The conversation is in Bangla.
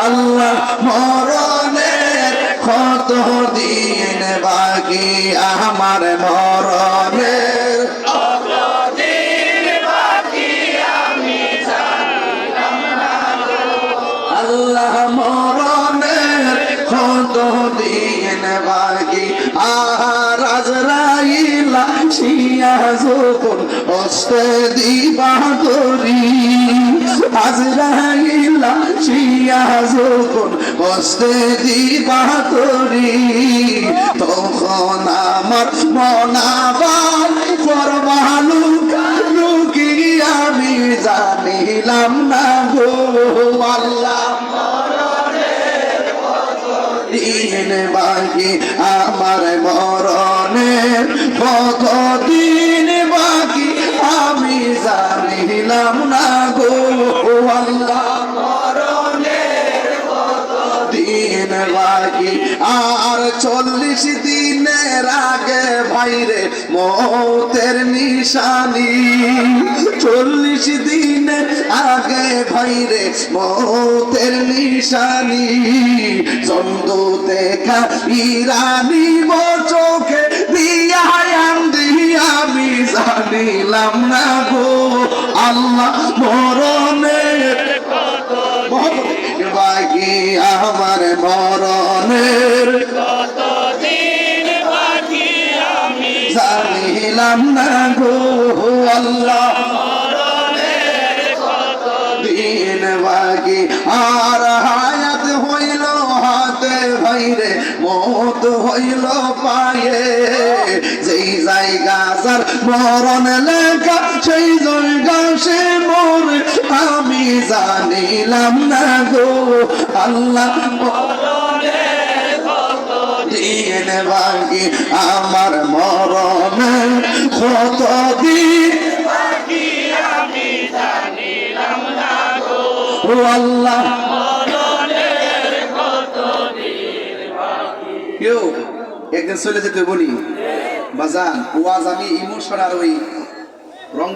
আল্লাহ মরণের কত দিন বাকি, আমার মরণের আল্লাহ মরণের কত শিয়া যখন অস্তে দিবা করি শিয়া তখন আমার মনাবার পরমালু লুকি আমি জানিলাম না গো আল্লাহ বাকি আমার মরণের কত দিন আর চল্লিশ দিনের আগে ভাইরে মৌতের নিশানি। চল্লিশ দিনের আগে ভাইরে মৌতের নিশানি। চন্দ্র দেখা ইরানি মো চোখে দিয়া আমি জানিলাম না গো আল্লাহ মরণের বাকি আমার মরণের জানিলাম না গো আল্লাহ। দিন বাকি আর হায়াত হইল হাতে ভাইরে, মত হইল পায়ে। যেই জায়গা যার মরণ লেখা, সেই জায়গা সে মোর। আমি জানিলাম না গো আল্লাহ। আমার মরণ কত দিন। ও আল্লাহ। কেউ একদিন চলে যেতে বলি। বাজান, ওয়াজ আমি ইমোশন আর ওই রং